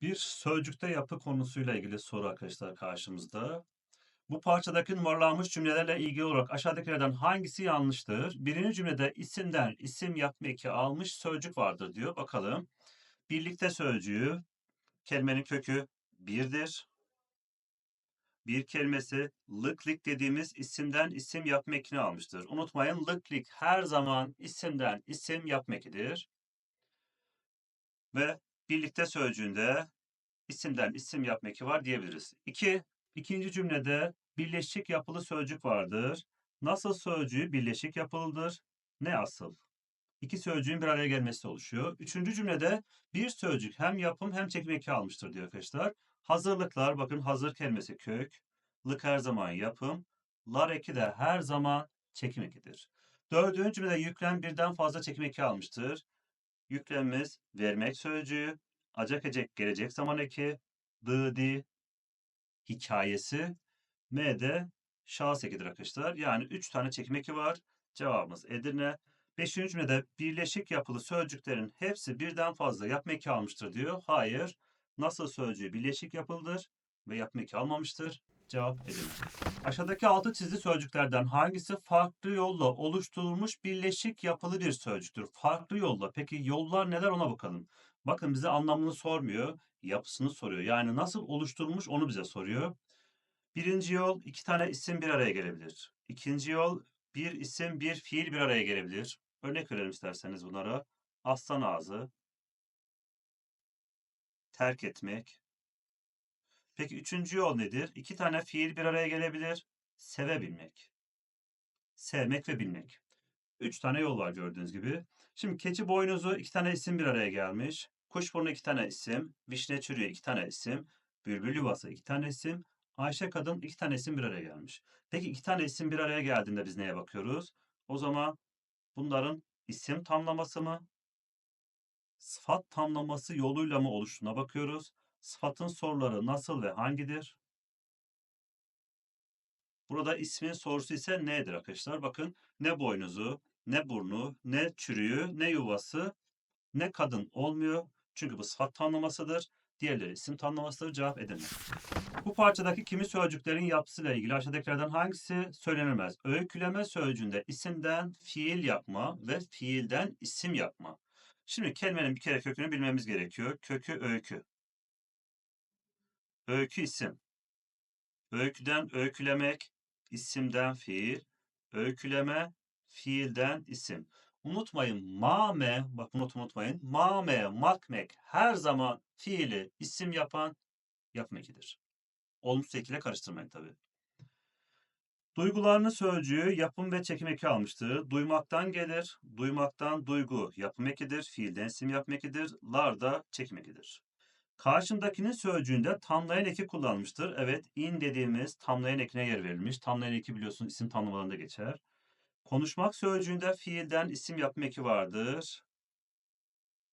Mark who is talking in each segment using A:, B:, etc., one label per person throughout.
A: Bir sözcükte yapı konusuyla ilgili soru arkadaşlar karşımızda. Bu parçadaki numaralanmış cümlelerle ilgili olarak aşağıdakilerden hangisi yanlıştır? Birinci cümlede isimden isim yapma almış sözcük vardır diyor. Bakalım. Birlikte sözcüğü kelimenin kökü birdir. Bir kelimesi lıklik dediğimiz isimden isim yapma ekini almıştır. Unutmayın lıklik her zaman isimden isim yapma ekidir. Ve birlikte sözcüğünde isimden isim yapma var diyebiliriz. İki, ikinci cümlede birleşik yapılı sözcük vardır. Nasıl sözcüğü birleşik yapılıdır? Ne asıl? İki sözcüğün bir araya gelmesi oluşuyor. Üçüncü cümlede bir sözcük hem yapım hem çekim eki almıştır diyor arkadaşlar. Hazırlıklar, bakın hazır kelimesi kök. Lık her zaman yapım. Lar eki de her zaman çekim ekidir. Dördüncü cümlede yüklem birden fazla çekim eki almıştır. Yüklemimiz vermek sözcüğü, acak ecek gelecek zaman eki, dı hikayesi, M de şahıs ekidir arkadaşlar. Yani 3 tane çekim eki var. Cevabımız Edirne. Beşinci cümlede birleşik yapılı sözcüklerin hepsi birden fazla yapma eki almıştır diyor. Hayır. Nasıl sözcüğü birleşik yapılıdır ve yapma eki almamıştır. Cevap Edirne. Aşağıdaki altı çizili sözcüklerden hangisi farklı yolla oluşturulmuş birleşik yapılı bir sözcüktür? Farklı yolla. Peki yollar neler ona bakalım. Bakın bize anlamını sormuyor, yapısını soruyor. Yani nasıl oluşturulmuş onu bize soruyor. Birinci yol iki tane isim bir araya gelebilir. İkinci yol bir isim bir fiil bir araya gelebilir. Örnek verelim isterseniz bunlara. Aslan ağzı, terk etmek. Peki üçüncü yol nedir? İki tane fiil bir araya gelebilir. Sevebilmek. Sevmek ve bilmek. Üç tane yol var gördüğünüz gibi. Şimdi keçi boynuzu iki tane isim bir araya gelmiş. Kuşburnu iki tane isim. Vişne çürüğü iki tane isim. Bülbül yuvası iki tane isim. Ayşe kadın iki tane isim bir araya gelmiş. Peki iki tane isim bir araya geldiğinde biz neye bakıyoruz? O zaman bunların isim tamlaması mı? Sıfat tamlaması yoluyla mı oluştuğuna bakıyoruz. Sıfatın soruları nasıl ve hangidir? Burada ismin sorusu ise nedir arkadaşlar? Bakın ne boynuzu, ne burnu, ne çürüğü, ne yuvası, ne kadın olmuyor. Çünkü bu sıfat tanımlamasıdır. Diğerleri isim tanımlamasıdır. Cevap edemez. Bu parçadaki kimi sözcüklerin yapısıyla ilgili aşağıdakilerden hangisi söylenilmez? Öyküleme sözcüğünde isimden fiil yapma ve fiilden isim yapma. Şimdi kelimenin bir kere kökünü bilmemiz gerekiyor. Kökü öykü. Öykü isim. Öyküden öykülemek, isimden fiil. Öyküleme, fiilden isim. Unutmayın mame, bak bunu unutmayın. Mame, makmek her zaman fiili isim yapan yapmekidir. Olumsuz ekile karıştırmayın tabi. Duygularını sözcüğü yapım ve çekim eki almıştır. Duymaktan gelir. Duymaktan duygu yapım ekidir. Fiilden isim yapım. Lar da çekim ekidir. Karşındakinin sözcüğünde tamlayan eki kullanmıştır. Evet, in dediğimiz tamlayan ekine yer verilmiş. Tamlayan eki biliyorsunuz isim tanımlarında geçer. Konuşmak sözcüğünde fiilden isim yapma eki vardır.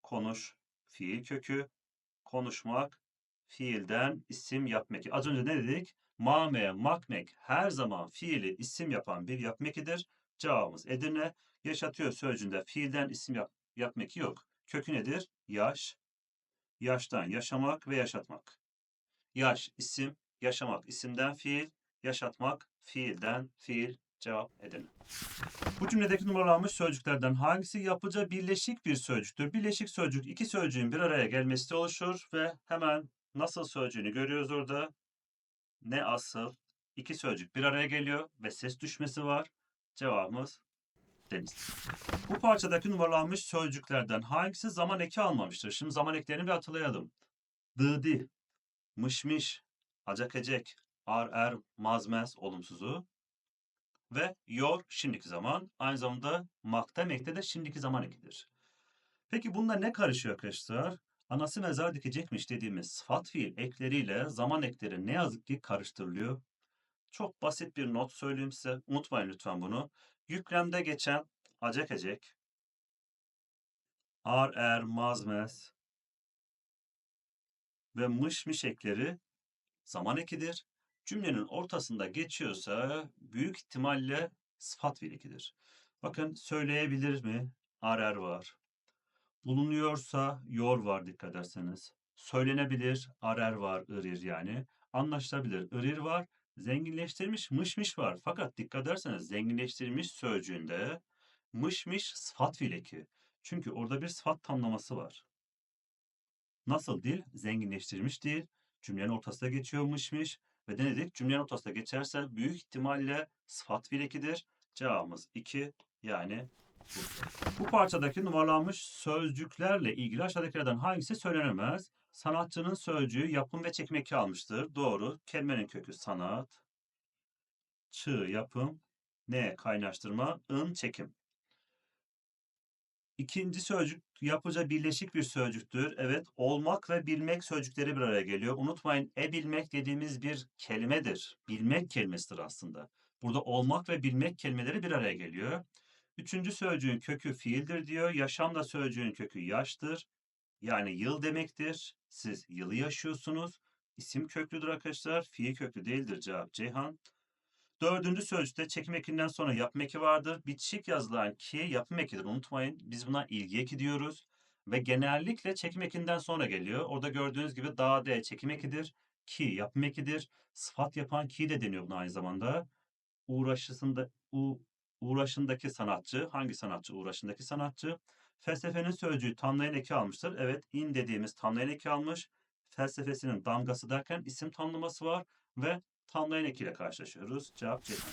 A: Konuş, fiil kökü. Konuşmak, fiilden isim yapma eki. Az önce ne dedik? Mame, makmek her zaman fiili isim yapan bir yapma ekidir. Cevabımız Edirne. Yaşatıyor sözcüğünde fiilden isim yap, yapma eki yok. Kökü nedir? Yaş, yaştan yaşamak ve yaşatmak. Yaş, isim, yaşamak, isimden fiil, yaşatmak, fiilden fiil, cevap Edirne. Bu cümledeki numaralanmış sözcüklerden hangisi yapıca birleşik bir sözcüktür? Birleşik sözcük iki sözcüğün bir araya gelmesi oluşur ve hemen nasıl sözcüğünü görüyoruz orada. Ne asıl? İki sözcük bir araya geliyor ve ses düşmesi var. Cevabımız deniz. Bu parçadaki numaralanmış sözcüklerden hangisi zaman eki almamıştır? Şimdi zaman eklerini bir hatırlayalım. Dıdi, mışmış, acak ecek, ar er, mazmez olumsuzu ve yor şimdiki zaman. Aynı zamanda makta mekte de şimdiki zaman ekidir. Peki bunda ne karışıyor arkadaşlar? Anası mezar dikecekmiş dediğimiz sıfat fiil ekleriyle zaman ekleri ne yazık ki karıştırılıyor. Çok basit bir not söyleyeyim size. Unutmayın lütfen bunu. Yüklemde geçen acek ecek, ar er mazmez ve mış mış ekleri zaman ekidir. Cümlenin ortasında geçiyorsa büyük ihtimalle sıfat fiil ekidir. Bakın söyleyebilir mi? Ar er var. Bulunuyorsa yor var dikkat ederseniz. Söylenebilir, arer var, ırir yani. Anlaşılabilir, ırir var. Zenginleştirilmiş, mışmış var. Fakat dikkat ederseniz zenginleştirilmiş sözcüğünde mışmış sıfat fiil eki. Çünkü orada bir sıfat tamlaması var. Nasıl dil? Zenginleştirilmiş dil. Cümlenin ortasına geçiyor mışmış. Ve ne dedik? Cümlenin ortasına geçerse büyük ihtimalle sıfat fiil ekidir. Cevabımız 2 yani bu. Parçadaki numaralanmış sözcüklerle ilgili aşağıdakilerden hangisi söylenemez? Sanatçının sözcüğü yapım ve çekim eki almıştır. Doğru. Kelimenin kökü sanat. Çığ yapım. Ne kaynaştırma. ın çekim. İkinci sözcük yapıca birleşik bir sözcüktür. Evet, olmak ve bilmek sözcükleri bir araya geliyor. Unutmayın, e bilmek dediğimiz bir kelimedir. Bilmek kelimesidir aslında. Burada olmak ve bilmek kelimeleri bir araya geliyor. Üçüncü sözcüğün kökü fiildir diyor. Yaşam da sözcüğün kökü yaştır. Yani yıl demektir. Siz yılı yaşıyorsunuz. İsim köklüdür arkadaşlar. Fiil köklü değildir cevap Ceyhan. Dördüncü sözcükte çekim ekinden sonra yapım eki vardır. Bitişik yazılan ki yapım ekidir. Unutmayın biz buna ilgi eki diyoruz. Ve genellikle çekim ekinden sonra geliyor. Orada gördüğünüz gibi da de çekim ekidir. Ki yapım ekidir. Sıfat yapan ki de deniyor buna aynı zamanda. Uğraşısında, u, uğraşındaki sanatçı. Hangi sanatçı? Uğraşındaki sanatçı. Felsefenin sözcüğü tamlayan eki almıştır. Evet in dediğimiz tamlayan eki almış. Felsefesinin damgası derken isim tamlaması var. Ve tamlayan ekiyle karşılaşıyoruz. Cevap Ceyhan.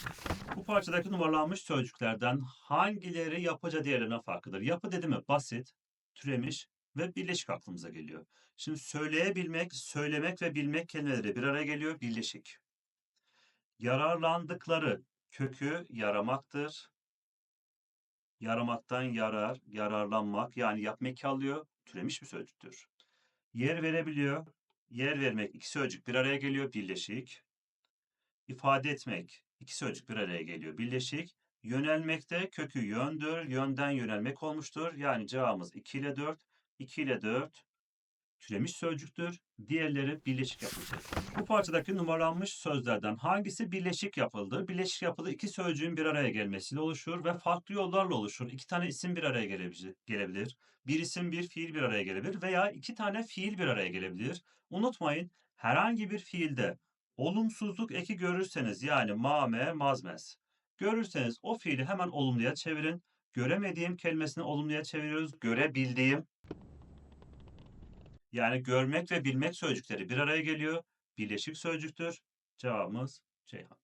A: Bu parçadaki numaralanmış sözcüklerden hangileri yapıca diğerlerine farklıdır? Yapı dedi mi basit, türemiş ve birleşik aklımıza geliyor. Şimdi söyleyebilmek, söylemek ve bilmek kelimeleri bir araya geliyor, birleşik. Yararlandıkları kökü yaramaktır. Yaramaktan yarar, yararlanmak yani yapmak alıyor, türemiş bir sözcüktür. Yer verebiliyor, yer vermek iki sözcük bir araya geliyor, birleşik ifade etmek. iki sözcük bir araya geliyor. Birleşik. Yönelmekte kökü yöndür. Yönden yönelmek olmuştur. Yani cevabımız 2 ile 4. 2 ile 4 türemiş sözcüktür. Diğerleri birleşik yapıldı. Bu parçadaki numaralanmış sözlerden hangisi birleşik yapıldı? Birleşik yapılı iki sözcüğün bir araya gelmesiyle oluşur ve farklı yollarla oluşur. İki tane isim bir araya gelebilir. Bir isim bir fiil bir araya gelebilir veya iki tane fiil bir araya gelebilir. Unutmayın herhangi bir fiilde olumsuzluk eki görürseniz yani mame, mazmez. Görürseniz o fiili hemen olumluya çevirin. Göremediğim kelimesini olumluya çeviriyoruz. Görebildiğim yani görmek ve bilmek sözcükleri bir araya geliyor. Birleşik sözcüktür. Cevabımız Ceyhan.